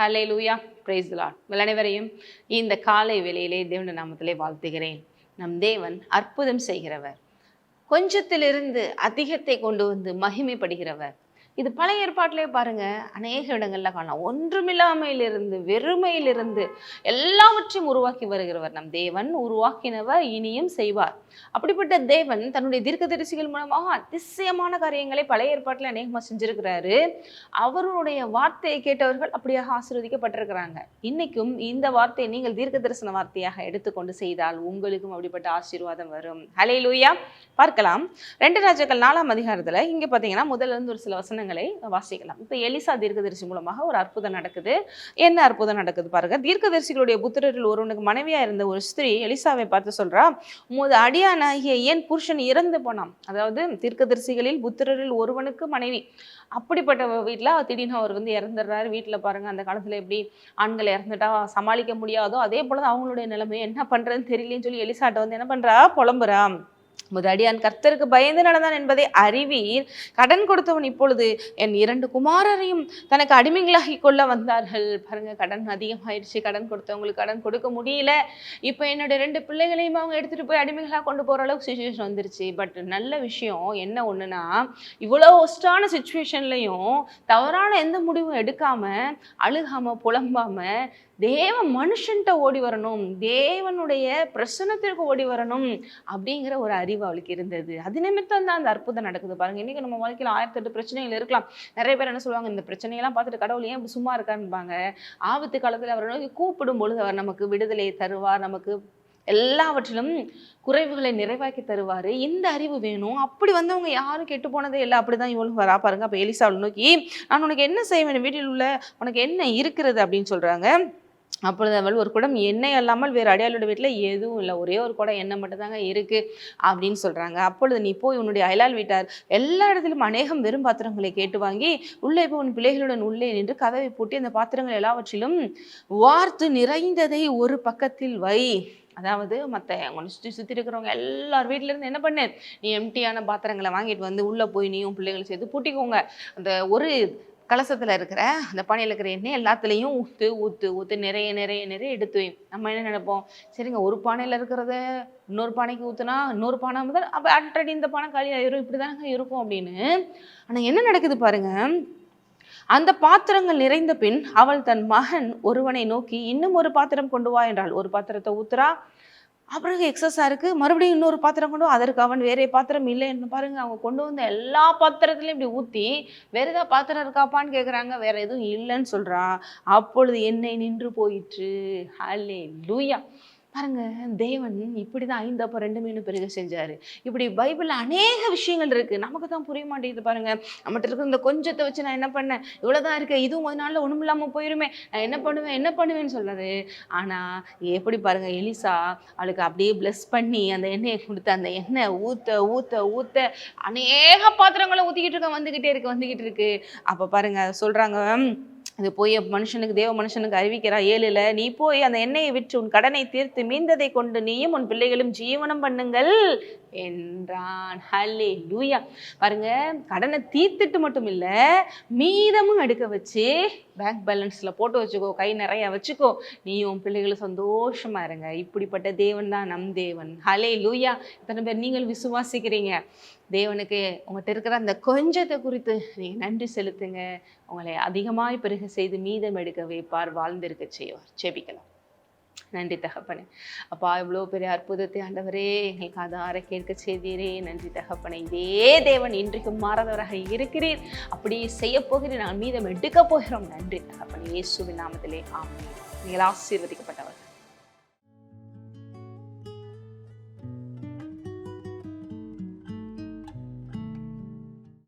ஹலே லூயா price lot அனைவரையும் இந்த காலை வேளையிலே தேவன நாமத்திலே வாழ்த்துகிறேன். நம் தேவன் அற்புதம் செய்கிறவர். கொஞ்சத்திலிருந்து அதிகத்தை கொண்டு வந்து மகிமைப்படுகிறவர். இது பழைய ஏற்பாட்டிலே பாருங்க அநேக இடங்களில் காணலாம். ஒன்றுமில்லாமையிலிருந்து வெறுமையிலிருந்து எல்லாவற்றையும் உருவாக்கி வருகிறவர் நம் தேவன். உருவாக்கினவர் இனியும் செய்வார். அப்படிப்பட்ட தேவன் தன்னுடைய தீர்க்க தரிசிகள் மூலமாக அதிசயமான காரியங்களை பழைய ஏற்பாட்டில் அநேகமாக செஞ்சிருக்கிறாரு. அவருடைய வார்த்தையை கேட்டவர்கள் அப்படியாக ஆசீர்வதிக்கப்பட்டிருக்கிறாங்க. இன்னைக்கும் இந்த வார்த்தையை நீங்கள் தீர்க்க தரிசன வார்த்தையாக எடுத்துக்கொண்டு செய்தால் உங்களுக்கும் அப்படிப்பட்ட ஆசீர்வாதம் வரும். ஹலே லூயா பார்க்கலாம். ரெண்டு ராஜாக்கள் நாலாம் அதிகாரத்தில் இங்கே பார்த்தீங்கன்னா முதல்ல இருந்து ஒரு சில வசனங்கள் வாசிக்கலாம். இப்போ எலிசா தீர்க்கதரிசி மூலமாக ஒரு அற்புதம் நடக்குது. என்ன அற்புதம் நடக்குது பாருங்க. தீர்க்கதரிசிகளுடைய புத்திரரில் ஒருவனுக்கு மனைவியா இருந்த ஒரு ஸ்திரீ எலிசாவை பார்த்து சொல்றா உமது அடியானாகிய ஏன் புருஷன் இறந்து போனான். அதாவது தீர்க்கதரிசிகளில் புத்திரரில் ஒருவனுக்கு மனைவி. அப்படிப்பட்ட வீட்டில் திடீர்னு அவர் வந்து இறந்துடுறாரு. வீட்டில் பாருங்க அந்த காலத்தில் எப்படி ஆண்கள் இறந்துட்டா சமாளிக்க முடியாதோ அதே போல தான் அவங்களுடைய நிலைமை. என்ன பண்றதுன்னு தெரியலன்னு சொல்லி எலிசாட்ட வந்து என்ன பண்றா? புலம்புறா. முதடியான் கர்த்தருக்கு பயந்து நடந்தான் என்பதை அறிவீர். கடன் கொடுத்தவன் இப்பொழுது என் இரண்டு குமாரரையும் தனக்கு அடிமைகளாகி கொள்ள வந்தார்கள். பாருங்க கடன் அதிகமாயிடுச்சு கடன் கொடுத்தவங்களுக்கு கடன் கொடுக்க முடியல. இப்போ என்னோட ரெண்டு பிள்ளைகளையும் அவங்க எடுத்துட்டு போய் அடிமைகளாக கொண்டு போற அளவுக்கு சுச்சுவேஷன் வந்துருச்சு. பட் நல்ல விஷயம் என்ன ஒண்ணுன்னா இவ்வளோ ஒஸ்டான சுச்சுவேஷன்லையும் தவறான எந்த முடிவும் எடுக்காம அழுகாம புலம்பாம தேவ மனுஷன்ட்ட ஓடி வரணும் தேவனுடைய பிரசனத்திற்கு ஓடி வரணும் அப்படிங்கிற ஒரு அறிவு அவளுக்கு இருந்தது. அது நிமித்தம் தான் அந்த அற்புதம் நடக்குது பாருங்க. இன்னைக்கு நம்ம வாழ்க்கையில் ஆயிரத்தெட்டு பிரச்சனைகள் இருக்கலாம். நிறைய பேர் என்ன சொல்லுவாங்க இந்த பிரச்சனையெல்லாம் பார்த்துட்டு கடவுள் ஏன் சும்மா இருக்கான்பாங்க ஆபத்து காலத்தில் அவரை நோக்கி கூப்பிடும் பொழுது அவர் நமக்கு விடுதலையை தருவார். நமக்கு எல்லாவற்றிலும் குறைவுகளை நிறைவாக்கி தருவார். இந்த அறிவு வேணும். அப்படி வந்தவங்க யாரும் கெட்டு போனதே இல்லை. அப்படிதான் இவளும் வரா பாருங்க. அப்போ எலிசாவில் நோக்கி நான் உனக்கு என்ன செய்வேன் வீட்டில் உள்ள உனக்கு என்ன இருக்கிறது? அப்படின்னு சொல்கிறாங்க அப்பொழுது அவள் ஒரு குடம் எண்ணெய் அல்லாமல் வேறு அடையாளோட வீட்டில் எதுவும் இல்லை. ஒரே ஒரு குடம் எண்ணெய் மட்டும்தாங்க இருக்கு அப்படின்னு சொல்றாங்க. அப்பொழுது நீ போய் உன்னுடைய அயலால் வீட்டார் எல்லா இடத்திலும் அநேகம் வெறும் பாத்திரங்களை கேட்டு வாங்கி உள்ளே போய் உன் பிள்ளைகளுடன் உள்ளே நின்று கதவை பூட்டி அந்த பாத்திரங்கள் எல்லாவற்றிலும் வார்த்து நிறைந்ததை ஒரு பக்கத்தில் வை. அதாவது மற்ற உங்களை சுற்றி சுற்றி இருக்கிறவங்க எல்லார் வீட்டிலேருந்து இருந்து என்ன பண்ணு? நீ எம்டியான பாத்திரங்களை வாங்கிட்டு வந்து உள்ளே போய் நீயும் பிள்ளைங்களை சேர்த்து பூட்டிக்கோங்க. அந்த ஒரு கலசத்தில் இருக்கிற அந்த பானையில் இருக்கிற எண்ணெய் எல்லாத்துலேயும் ஊற்று ஊற்று ஊற்று நிறைய நிறைய நிறைய எடுத்து வை. நம்ம என்ன நினைப்போம்? சரிங்க ஒரு பானையில் இருக்கிறத இன்னொரு பானைக்கு ஊற்றுனா இன்னொரு பானை முதல் அப்போ ஆல்ரெடி இந்த பானை காலி ஆயிரும் இப்படி தானங்க இருக்கும் அப்படின்னு. ஆனால் என்ன நடக்குது பாருங்க? அந்த பாத்திரங்கள் நிறைந்த பின் அவள் தன் மகன் ஒருவனை நோக்கி இன்னும் ஒரு பாத்திரம் கொண்டு வா என்றாள். ஒரு பாத்திரத்தை ஊத்துறா? அப்புறம் எக்ஸஸாக இருக்குது மறுபடியும் இன்னொரு பாத்திரம் கொண்டு அதற்கு அவன் வேறே பாத்திரம் இல்லைன்னு பாருங்க. அவங்க கொண்டு வந்த எல்லா பாத்திரத்துலையும் இப்படி ஊற்றி வேற ஏதாவது பாத்திரம் இருக்காப்பான்னு கேட்குறாங்க வேற எதுவும் இல்லைன்னு சொல்றா. அப்பொழுது என்னை நின்று போயிற்று. ஹலே லூயா பாருங்க தேவன் இப்படிதான் ஐந்து அப்போ ரெண்டு மீன் பெருக செஞ்சார். இப்படி பைபிளில் அநேக விஷயங்கள் இருக்குது நமக்கு தான் புரிய மாட்டேங்குது பாருங்க. நம்மகிட்ட இருக்கிற இந்த கொஞ்சத்தை வச்சு நான் என்ன பண்ணேன்? இவ்வளவுதான் இருக்கு. இதுவும் ஒரு நாளில் ஒன்றும் இல்லாமல் போயிருமே. நான் என்ன பண்ணுவேன்? என்ன பண்ணுவேன்னு சொல்கிறது ஆனால் எப்படி பாருங்க எலிசா அவளுக்கு அப்படியே ப்ளஸ் பண்ணி அந்த எண்ணெயை கொடுத்து அந்த எண்ணெய் ஊத்த ஊத்த ஊத்த அநேக பாத்திரங்களை ஊற்றிக்கிட்டு இருக்க வந்துக்கிட்டே இருக்கு வந்துக்கிட்டு இருக்கு. அப்போ பாருங்க சொல்கிறாங்க அது போய் மனுஷனுக்கு தேவ மனுஷனுக்கு அறிவிக்கிறா ஏழுல நீ போய் அந்த எண்ணெயை விற்று உன் கடனை தீர்த்து மீந்ததை கொண்டு நீயும் உன் பிள்ளைகளும் ஜீவனம் பண்ணுங்கள் என்றான். ஹல்லே லூயா பாருங்க கடனை தீர்த்துட்டு மட்டும் இல்லை மீதமும் எடுக்க வச்சு பேங்க் பேலன்ஸில் போட்டு வச்சுக்கோ கை நிறைய வச்சுக்கோ நீயும் உன் பிள்ளைகளும் சந்தோஷமா இருங்க. இப்படிப்பட்ட தேவன் தான் நம் தேவன். ஹலே லூயா இத்தனை பேர் நீங்கள் விசுவாசிக்கிறீங்க. தேவனுக்கு உங்கள்கிட்ட இருக்கிற அந்த கொஞ்சத்தை குறித்து நீங்கள் நன்றி செலுத்துங்க. உங்களை அதிகமாய் பெருக செய்து மீதம் எடுக்க வைப்பார் வாழ்ந்திருக்க செய்வார். செபிக்கலாம் நன்றி தகப்பனே. அப்பா இவ்வளோ பெரிய அற்புதத்தை ஆண்டவரே எங்களுக்கு ஆதார கேட்க செய்தீரே. நன்றி தகப்பனே. இதே தேவன் இன்றைக்கும் மாறாதவராக இருக்கிறீர். அப்படி செய்ய போகிறேன் நான் மீதம் எடுக்க போகிறோம். நன்றி தகப்பனே. இயேசுவின் நாமத்திலே ஆமாம் நீங்கள் ஆசீர்வதிக்கப்பட்டவர்